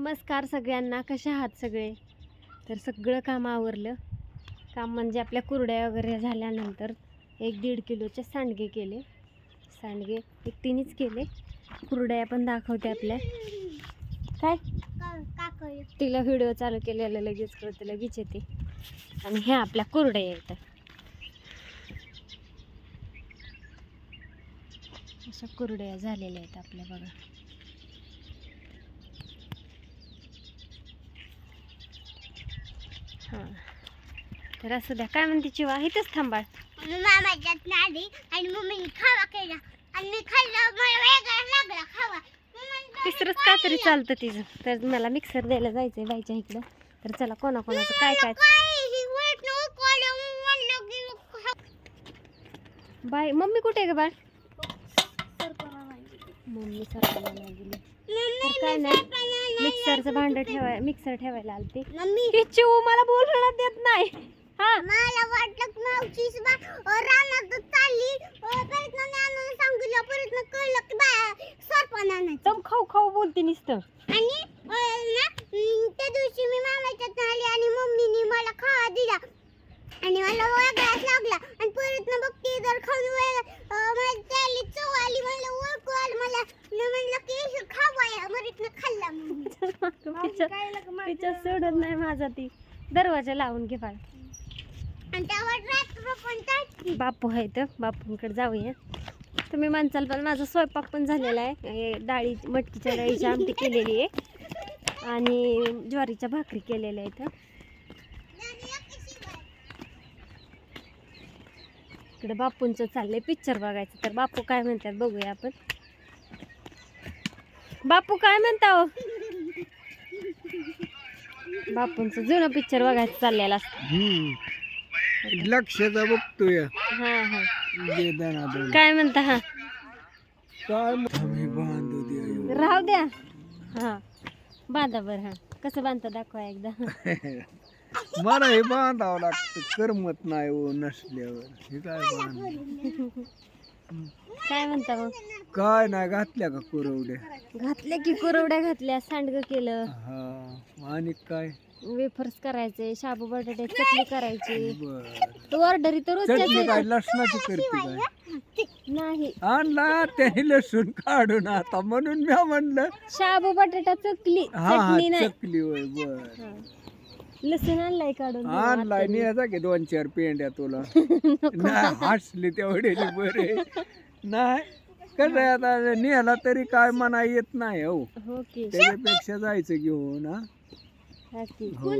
नमस्कार सगळ्यांना कशा आहात सगळे? तर सगळं काम आवरलं. काम म्हणजे आपल्या कुरड्या वगैरे झाल्यानंतर एक दीड किलोचे सांडगे केले. सांडगे एकटीनेच केले. कुरड्या पण दाखवते आपल्या. काय? तिला व्हिडिओ चालू केलेला लगेच कळतं लगेच येते. आणि ह्या आपल्या कुरड्या येतात अशा कुरड्या झालेल्या आहेत आपल्या बघा. हां. तर असं द्या. काय म्हणते चिवा? इथंच थांबाळ. मग मामाच्यात आणि मम्मीने खावा केला. आणि मी खाल्लं मला वेगळा लागला खावा. तिसरंच का तरी चालतं तिचं. तर मला मिक्सर द्यायला जायचंय बाईच्या इकडं. तर चला कोणाकोणाचं काय काय बाय मम्मी कुठे आहे ग बाळ. मम्मी सरपणाला गेली मम्मी, तर काय नाही. मिक्सरचं भांड ठेवाय मिक्सर ठेवायला आलते. मम्मी. ही चिऊ मला बोलणं देत नाही. हा. मला वाटलं की रानात चालली. परत सांगितलं परत ना कळलं की सरपणा खाऊ खाऊ बोलते नुसतं. आणि अ, ना अं, त्या दिवशी मी मामाच्यात आली आणि मम्मीने मला खावा दिला. आणि मला वेगळाच लागला आणि परत ना बघते जर खाऊन वेगळा अ, मला त्याली चव आली मला ओळखू आलं मला मी म्हणलं की हे खावा या मरीत खाल्ला मम्मी तिच्या तिच्या सोडत नाही माझा ती दरवाजा लावून घे बाळ. बापू आहे तर बापूंकडे जाऊया. तुम्ही माणसाल पण माझा स्वयंपाक पण झालेला आहे. डाळी मटकीच्या डाळीची आमटी केलेली आहे. आणि ज्वारीच्या भाकरी केलेल्या आहेत इकडे बापूंचं चाललंय पिक्चर बघायचं. तर बापू काय म्हणतात बघूया आपण. बापू काय म्हणता हो? बापूंचं जुनं पिक्चर बघायचं चाललेलं असतं. लक्षाचा बघतोय. हा हा. काय म्हणता हा? राहू द्या. हा. बांधा बरं हा. कसं बांधता दाखवा एकदा. मला हे बांधावं लागतं. करमत नाही हो नसल्यावर. हे काय काय म्हणता मग? काय नाही घातल्या का कुरवड्या? घातल्या की कुरवड्या घातल्या सांडगं केलं. हा आणि काय? वेफर्स करायचे शाबू बटाटे चटणी करायची. बर. तो ऑर्डर तर चटणी काय. लसणाची करते काय? नाही. आणला त्याने लसूण काढून आता म्हणून मी म्हणलं. शाबू बटाटा चकली. हा हा चटणी नाही. चकली होय बर. हा. लसूण आणलाय काढून. आणलाय नियाचा की दोन चार पेंड्या तुला. नाही हसली तेवढे बरे. नाही कसं आहे आता? नियाला तरी काय म्हणा येत नाही हो. हो की. त्याच्यापेक्षा जायचं घेऊन हा? हा की. हो.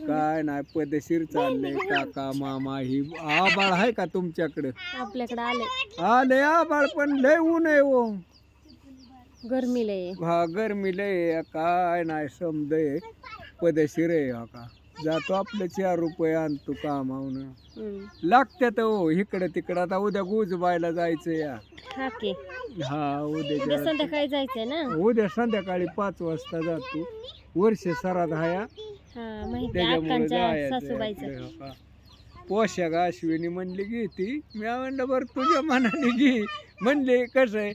काय नाही पदशीर चाललंय काका मामा ही आबाळ आहे का तुमच्याकडे? आपल्याकडे आले. आले आबाळ पण लय ऊन आहे हो. गरमी लय हा गरमी लय आहे, काय नाही समजय. पदशीर आहे हा का? जातो आपले चार रुपये आणतो कामावून. लागत्यात हो इकडे तिकडे. आता उद्या गुजबायला जायचं या. हा की. हा उद्या उद्या संध्याकाळी जायचंय ना? उद्या संध्याकाळी पाच वाजता जातो. वर्ष सरात हाया हा. माहिती त्याच्यामुळे अक्कांच्या जायचं. सासूबाईचं. का. पोशाख अश्विनी म्हणली घेती मी म्हणलं बरं तुझ्या मनाने घे. म्हणले कसं आहे?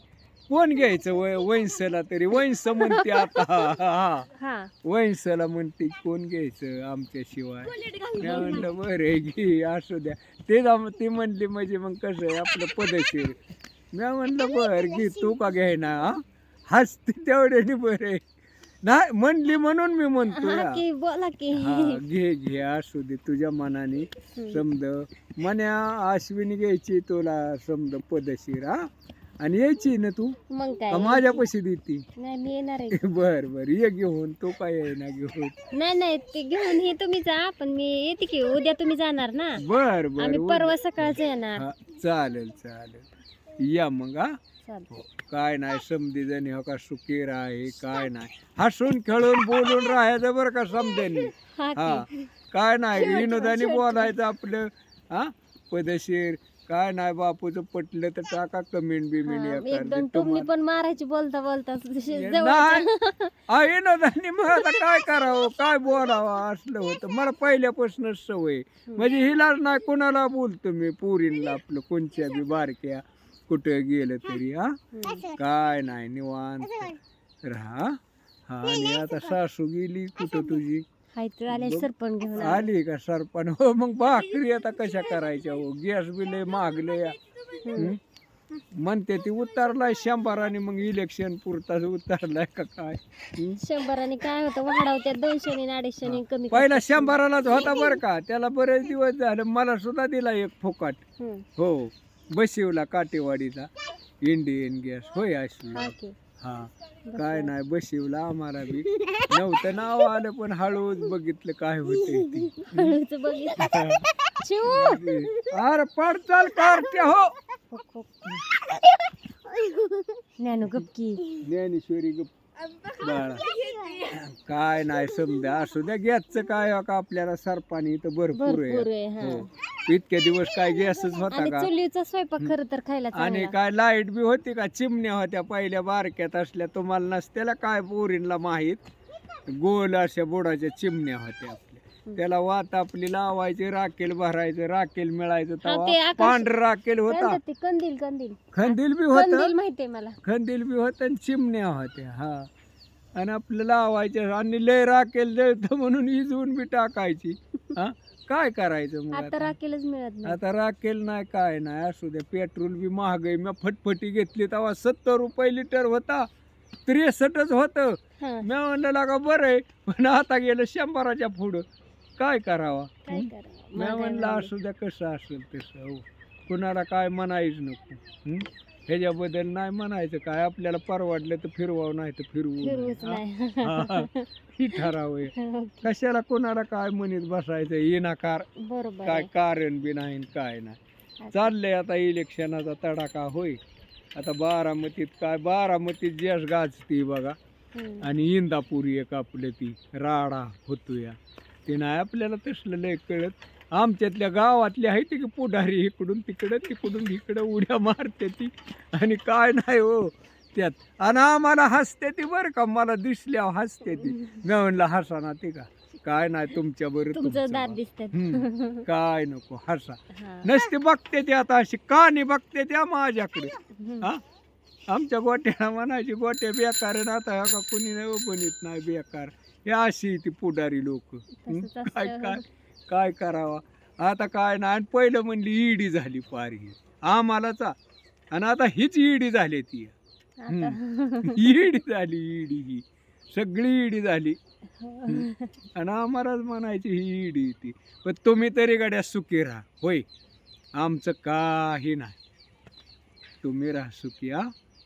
कोण घ्यायचं? वय वैंसला तरी. वैंस म्हणते आता. हा हा वैंसला म्हणते कोण घ्यायचं आमच्याशिवाय? मी म्हणलं बरं घे असू द्या. ते जाम- ती म्हणली म्हणजे मग कसं आहे आपलं पदशीर मी म्हणलं बरं घे तू का घ्यायना हा? हसते तेवढ्याने बरं आहे. नाही म्हणली म्हणून मी म्हणतो हा या. की बोला की. हा घे घे असू दे तुझ्या मनाने. समज. मन्या अश्विनी घ्यायची तुला समज पदशीर हा? आणि यायची ना तू? मग काय? माझ्यापाशी देती? नाही मी येणार आहे. बर बर. ये घेऊन. तो काय येईना घेऊन? नाही नाही. ते घेऊन हे तुम्ही जा पण मी येते की उद्या तुम्ही जाणार ना. बर बर. आम्ही परवा सकाळचं येणार. हा, चालेल चालेल. या मग हा. चालतं काय नाही समधी जणी हो का सुखी राहे काय नाही. हसून खेळून बोलून राहायचं बरं का समजेनी हा हा. की काय नाही विनोदाने बोलायचं आपलं हा. पदशीर काय नाही बापूचं पटलं तर टाका कमेंट बिमेंट हा, एखादी एक दोन टोमणी तुम्हाला. पण मारायची बोलता बोलता जवळच्या- आ, विनोदाने मग आता काय करावं काय बोलावं असलं होतं. मला पहिल्यापासूनच सवय. म्हणजे हिलाच नाही कोणाला बोलतो मी पुरीला आपलं कोणच्या बी बारक्या कुठं गेलं तरी हा. काय नाही निवांत. राहा. हा आणि आता सासू गेली कुठं तुझी? हाय तर आले बघ. सरपण घेऊन आले. आली का सरपण? हो मग भाकरी आता कशा करायच्या? हो गॅस बिल मागले. म्हणते ती उतरलाय शंभराने मग इलेक्शन पुरताच उतरलाय का काय? हं? शंभराने काय होतं? वाढवत्या दोनशे आणि अडीचशे कमी पहिला शंभरालाच होता बरं का. त्याला बरेच दिवस झाले. मला सुद्धा दिला एक फुकाट. हम्म. हो बशिवला काटेवाडीचा. इंडियन गॅस होय अश्विनी. हा की. हा. काय नाही बशिवला आम्हाला बी. नव्हतं नाव आलं पण हळूच बघितलं काय होते ते. हळूच बघितलं. शिव अरे पडचाल कारते हो. ज्ञानू गपकी ज्ञानेश्वरी गप बाळा काय नाही समजा असू द्या गॅसचं काय हो का आपल्याला सरपाणी तर भरपूर भरपूर आहे आहे हा. हो. इतक्या दिवस काय गॅसच होता आणि का? चुलीचा स्वयंपाक खरं तर खायला आणि चांगला काय लाइट बी होती का? चिमण्या होत्या पहिल्या बारक्यात असल्या तुम्हाला नसत्याला काय पोरींला माहीत? गोल अशा बुडाच्या चिमण्या होत्या. त्याला वात आपली लावायची राखेल भरायचं राखेल मिळायचं ते तेव्हा आकाश- पांढर राखेल होता. ते? कंदील कंदील. खंदील बी होत. कंदील माहितीये मला. खंदील बी होत आणि चिमण्या होत्या हा. आणि आपलं लावायचे आणि लय राखेल जळतं म्हणून इजवून बी टाकायची. हा? काय करायचं मग आता आता? राखेलच मिळत नाही. आता राखेल नाही काय नाही. असू द्या पेट्रोल बी महाग आहे मी फटफटी घेतली तेव्हा सत्तर रुपये लिटर होता. त्रेसष्टच होतं. हा. मी म्हणलं लागा बरं आहे. पण आता गेलं शंभराच्या पुढं. काय करावा? काय हं? करावं? मी म्हणलं. असू द्या कसं असेल तसं. हो. कुणाला काय म्हणायच नको. हं? ह्याच्याबद्दल नाही म्हणायचं. काय आपल्याला परवडलं तर फिरवावं नाही तर फिरवू फिरवूच. नाही. हा, ठराव आहे. कशाला कोणाला काय म्हणत बसायचं? येणाकार बरोबर काय आहे. कारण बी नाही काय नाही. चाललंय आता इलेक्शनाचा तडाखा होय. आता बारामतीत काय? बारामतीत जस गाजती बघा. हम्म. आणि इंदापूर एक आपलं ती राडा होतो या ते नाही. आपल्याला तसलं लय कळत. आमच्यातल्या गावातली आहे ती की पुढारी इकडून तिकडं तिकडून इकडं उड्या मारते ती. आणि काय नाही हो. त्यात. आणि आम्हाला हसते ती बरं का. मला दिसल्या हसते ती. मी म्हणलं हसा ना ती का? काय नाही तुमच्या बरं तुमचं तुमचं दात बा. दिसतात हम्म. काय नको. हसा. हा. नसते बघते ते आता अशी कानी बघते त्या माझ्याकडे. हा? आमच्या गोट्याला म्हणायची गोट्या बेकार आता का कुणी नाही बनित नाही बेकार. हे अशी ती पुढारी लोक. तसंच असतं. काय काय काय करावा? आता काय नाही आणि पहिलं म्हणली ईडी झाली पारी आम्हालाच आ. आणि आता हीच ईडी झाली ती. ईडी झाली ईडी ही. सगळी ईडी झाली. आणि आम्हालाच म्हणायची ही ईडी ती. पण तुम्ही तरी गाड्या सुखी राहा. होय. आमचं काही नाही. तुम्ही राहा सुखी हा.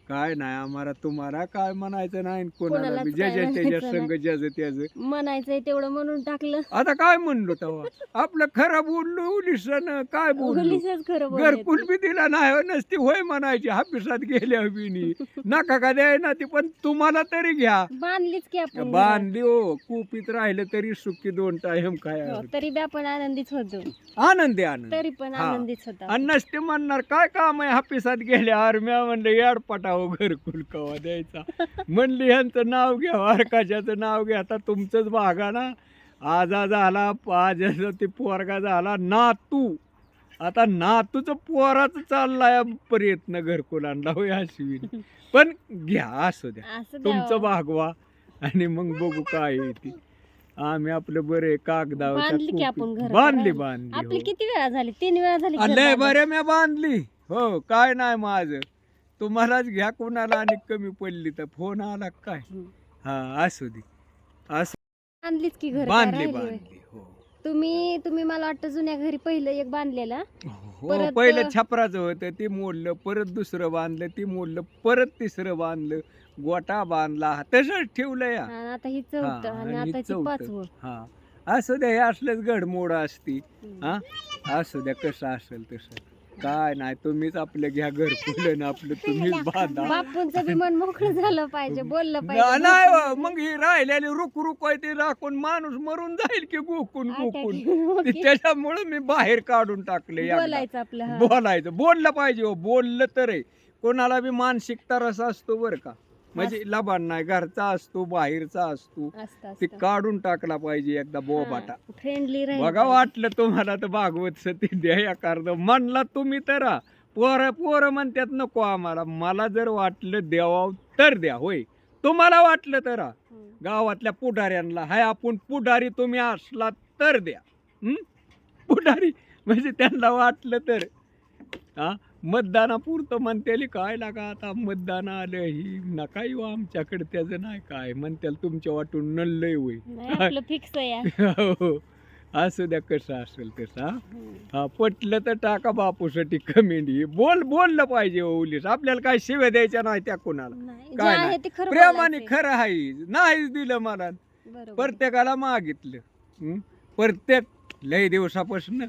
काय नाही आम्हाला तुम्हाला काय म्हणायचं नाही कोणाला कोणालाच बी. काय ज्याच्या त्याच्या म्हणायचं संग ज्याचं त्याचं म्हणायचंय तेवढं म्हणून टाकलं. आता काय म्हणलो तेव्हा? आपलं खरं बोललो उलिसन काय बोललो? खरं घरकुल बोलले बी दिला नाही हो, नसती होय म्हणायची हापिसात गेल्या बिनी. नका का द्याय ना ती पण तुम्हाला तरी घ्या. बांधलीच की आपण बांधली हो कुपीत राहिलं तरी सुखी दोन टाइम काय. हो, तरी बी आपण आनंदीच होतो. आनंदी आनंद. तरी पण हा. आनंदीच होता आणि नसते म्हणणार काय काम आहे हापिसात गेल्या? आरम्या म्हणलं याडपटाव घरकुल कवा द्यायचा? म्हणली ह्यांचं नाव घ्या वारकाशाचं नाव घ्या. आता तुमचंच भागा ना. आजा झाला आजाचा ते पोरगा झाला नातू. आता नातूचं पोराचं चाललाय प्रयत्न घरकुलांना होय अश्विन. पण घ्या असू द्या. तुमचं द्यावं. भागवा आणि मग बघू काय आहे ती. आम्ही आपलं बरे कागदावर बांधली की आपण घरात बांधली. बांधली आपली हो. किती वेळा झाली? तीन वेळा झाली घर लय बांधून. बरे मी बांधली. हो काय नाही माझं. तुम्हालाच घ्या कोणाला आणि कमी पडली तर फोन आला काय. हा असू दे. असू बांधलीच की घर बांधली? बांधली हो. तुम्ही तुम्ही मला वाटतं जुन्या घरी पहिलं एक बांधलेला. हो परत- पहिलं छपराचं होतं ते मोडलं परत दुसरं बांधलं ती मोडलं परत तिसरं बांधलं गोटा बांधला तसंच ठेवलं या. आणि आता ही चौथं हा, आणि आणि आताची चौथं. पाचवं. हा असू द्या हे असलंच घडमोड असती हम्म. हा असू द्या कसं असेल तसं. काय नाही तुम्हीच आपलं घ्या घर फुलं आपलं तुम्हीच बांधा बापूंचं बी मन मोकळं झालं पाहिजे बोललं ना- पाहिजे नाही मग ही राहिलेली रुक रुक आहे ते राखून माणूस मरून जाईल की गोकून गोकून Attack. ते त्याच्यामुळे मी बाहेर काढून टाकले एकदा. बोलायचं आपलं हा. बोलायचं बोललं पाहिजे हो बोललं तर आहे कोणाला बी मानसिकता रस असतो बरं का म्हणजे लबाड नाही घरचा असतो बाहेरचा असतो. असतं ते असतं. काढून टाकला पाहिजे एकदा बोबाटा फ्रेंडली बघा वाटलं तुम्हाला तर भागवत सती द्या कार्द म्हणला तुम्ही तर पोर पोरं म्हणतात नको आम्हाला. मला जर वाटलं द्यावा तर द्या होय. तुम्हाला वाटलं तर हा. गावातल्या पुढाऱ्यांना हाय आपण पुढारी तुम्ही असला तर द्या. हं? पुढारी म्हणजे त्यांना वाटलं तर. हा? मतदानापुरतं म्हणतेली काय लागा आता मतदान आलं ही नका येऊ आमच्याकडे त्याचं नाही काय? म्हणत्याल तुमच्या वाटून नल्लय होईल नाही आपलं फिक्स आहे. हो. असू द्या कसं असेल तसं हा? पटलं तर टाका बापूसाठी कमेंट. ही बोल बोललं पाहिजे हो उलीस आपल्याला काय शिव्या द्यायच्या नाही त्या कोणाला? नाही जे काय आहे नाही. ते खरं प्रेमाने बोलायचंय. खरं आहे. नाहीच दिलं मला. बरोबर. प्रत्येकाला मागितलं. हं? प्रत्येक लय दिवसापासून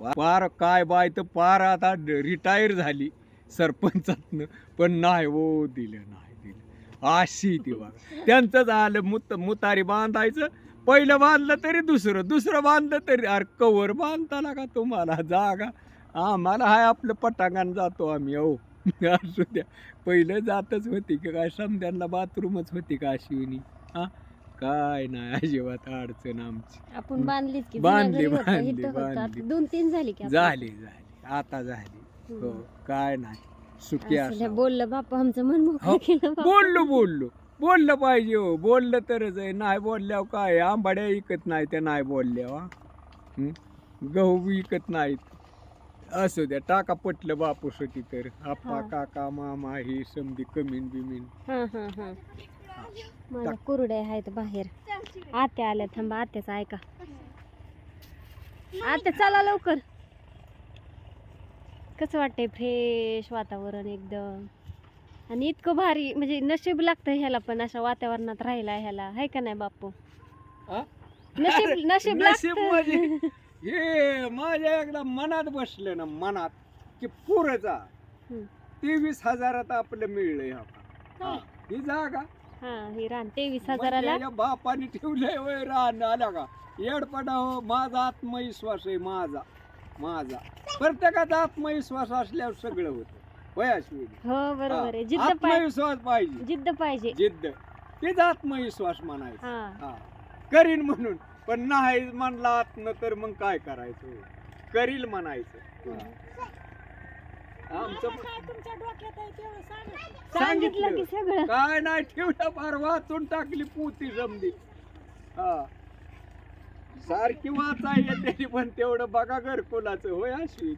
पार काय बाय तर पार आता रिटायर झाली. सरपंचातनं. पण नाही हो दिलं नाही दिलं. अशी ती त्यांचं त्यांचंच आलं मुत मुतारी बांधायचं. पहिलं बांधलं तरी दुसरं दुसरं बांधलं तरी अरे कवर बांधता का तुम्हाला जागा. आम्हाला हाय आपलं पटांगण जातो आम्ही अहो असू द्या. पहिलं जातच होती की काय समध्यांना बाथरूमच होती का अशी हा? काय नाही अजिबात अडचण आमची आपण बांधलीच की बांधली, जुन्या घरी होतं, बांधली, इथं होतं. आता बांधली. दोन तीन झाली की आपण? झाली झाली आता झाली हो. काय नाही सुखी असं बोललं बापा आमचं मन मोकळं हो. केलं बापा. बोललो बोललो बोललं पाहिजे हो बोललं तरच आहे नाही बोलल्यावर काय आहे? आंबाड्या विकत नाही त्या नाही बोलल्या हं? गहू विकत नाहीत असू द्या टाका पटलं बापूसाठी तर आप्पा हा. काका मामा हे समधी कमीन बिमीन हा हा हा माझ्या कुरड्या आहेत बाहेर. आत्या आल्या थांबा आत्याचं ऐका. आत्या चला लवकर. कसं वाटतंय फ्रेश वातावरण एकदम? आणि इतकं भारी म्हणजे नशीब लागतं ह्याला पण अशा वातावरणात राहिला ह्याला. आहे का नाही बापू? नशीब नशीब नशीब म्हणजे हे माझ्या एकदा मनात बसलं ना मनात की पुरचा. तेवीस हजारात आपलं मिळलंय हा. ही जागा हा ही रान तेवीस मग हजाराला. त्याच्या बापाने ठेवलंय वय रान आल्या का? येडपडा हो माझा आत्मविश्वास आहे माझा माझा. प्रत्येकाचा आत्मविश्वास असल्यावर सगळं होतं. होय अश्विनी? हो बरोबर आहे. जिद्द पाहिजे आत्मविश्वास पाहिजे. जिद्द पाहिजे. जिद्द. तेच आत्मविश्वास म्हणायचा. हा. हा. करीन म्हणून. पण नाही म्हणला आत्म तर मग काय करायचं? करील म्हणायचं. हा. आमचं सांगितलं. की सगळं. काय नाही ठेवलं फार वाचून टाकली पोती हा. सारखी वाचा येते पण तेवढं बघा घरकुलाचं होय अशी.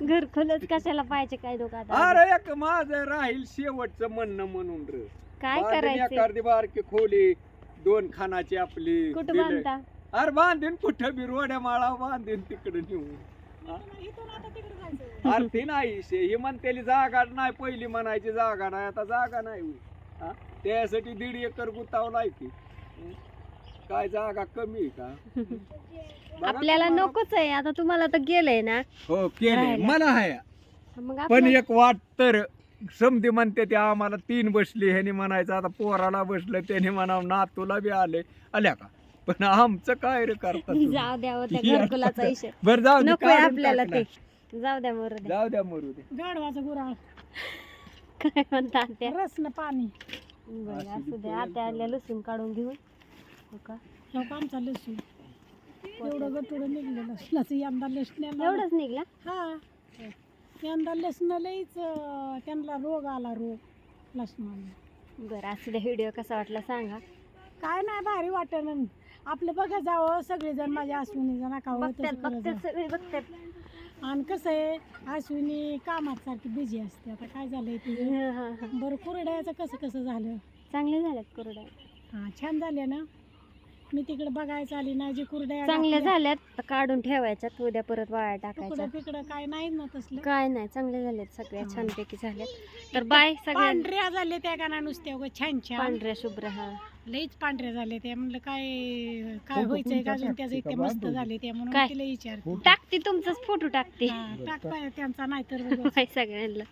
घरकुलच कशाला पाहिजे काय लोक आता? अरे एक माझं राहील शेवटचं म्हणणं म्हणून र. काय करायचं? एखादी बारकी खोली दोन खानाची आपली कुठं दिलंय. बांधता? अरे बांधीन कुठं बी रोड्या माळा बांधीन तिकडे नेऊन. हा? अरे ती नाही शे ही म्हणतेली जागा नाही पहिली म्हणायची जागा नाही आता जागा नाही. हा? त्यासाठी दीड एकर गुतावलाय की हं? काय जागा कमी आहे का आपल्याला नकोच आहे आता तुम्हाला तर गेलंय ना हो केले राहायला. मला आहे पण एक वाट तर समधी म्हणते ते आम्हाला तीन बसली ह्यानी म्हणायचं आता पोराला बसलं त्याने म्हणावं नातूला बी आले आल्या का पण आमचं काय रे करता तुम्ही? जाऊ द्या हो त्या. घरकुलाचा विषय. बरं जाऊ दे, नकोय काढून आपल्याला ते. ना. जाऊ द्या मरू द्या. जाऊ द्या मरू दे गाढवाचा गुराळ. काय म्हणता त्या रसनं पाणी. बरं असू द्या. आता आल्या लसूण काढून घेऊन. हो का? ह्यो का? आमचा लसूण. एवढं गटुडं निघलेलं. लसणाचं यंदा लसण्याला एवढंच निघला? हा. यंदा लसण लईच अं, त्यांना रोग आला रोग. लसणाला बरं असू द्या व्हिडिओ कसा वाटला सांगा. काय नाही भारी वाटण आपलं बघा जावं सगळेजण माझ्या अश्विनी जण का बघतात बघतात सगळे बघतात. आणि कसं आहे अश्विनी कामात सारखी बिझी असते. आता काय झालंय हा, हा, हा. बरं कुरड्याचं कसं कसं झालं? चांगले झाल्यात कुरड्या. हा छान झाले ना? मी तिकडे बघायचं आली ना जी कुरड्या चांगल्या झाल्यात तर काढून ठेवायच्यात उद्या परत वाया टाकायच्या. तुकडं तिकडं काय नाही ना तसलं? काय नाही चांगले झालेत सगळ्या हा. छानपैकी झाल्यात तर बाय सगळ्यांना. पांढऱ्या झाले त्या का नुसत्या उगा छान छान पांढऱ्या शुभ्र हा. लईच पांढऱ्या झाले त्या म्हणलं काय काय व्हायचंय का अजून त्याचं टाकते इतके मस्त? झाले त्या म्हणून काय? तिला विचार? टाकते तुमचाच फोटो टाकते टाक पाय त्यांचा नाही तर बाय सगळ्यांना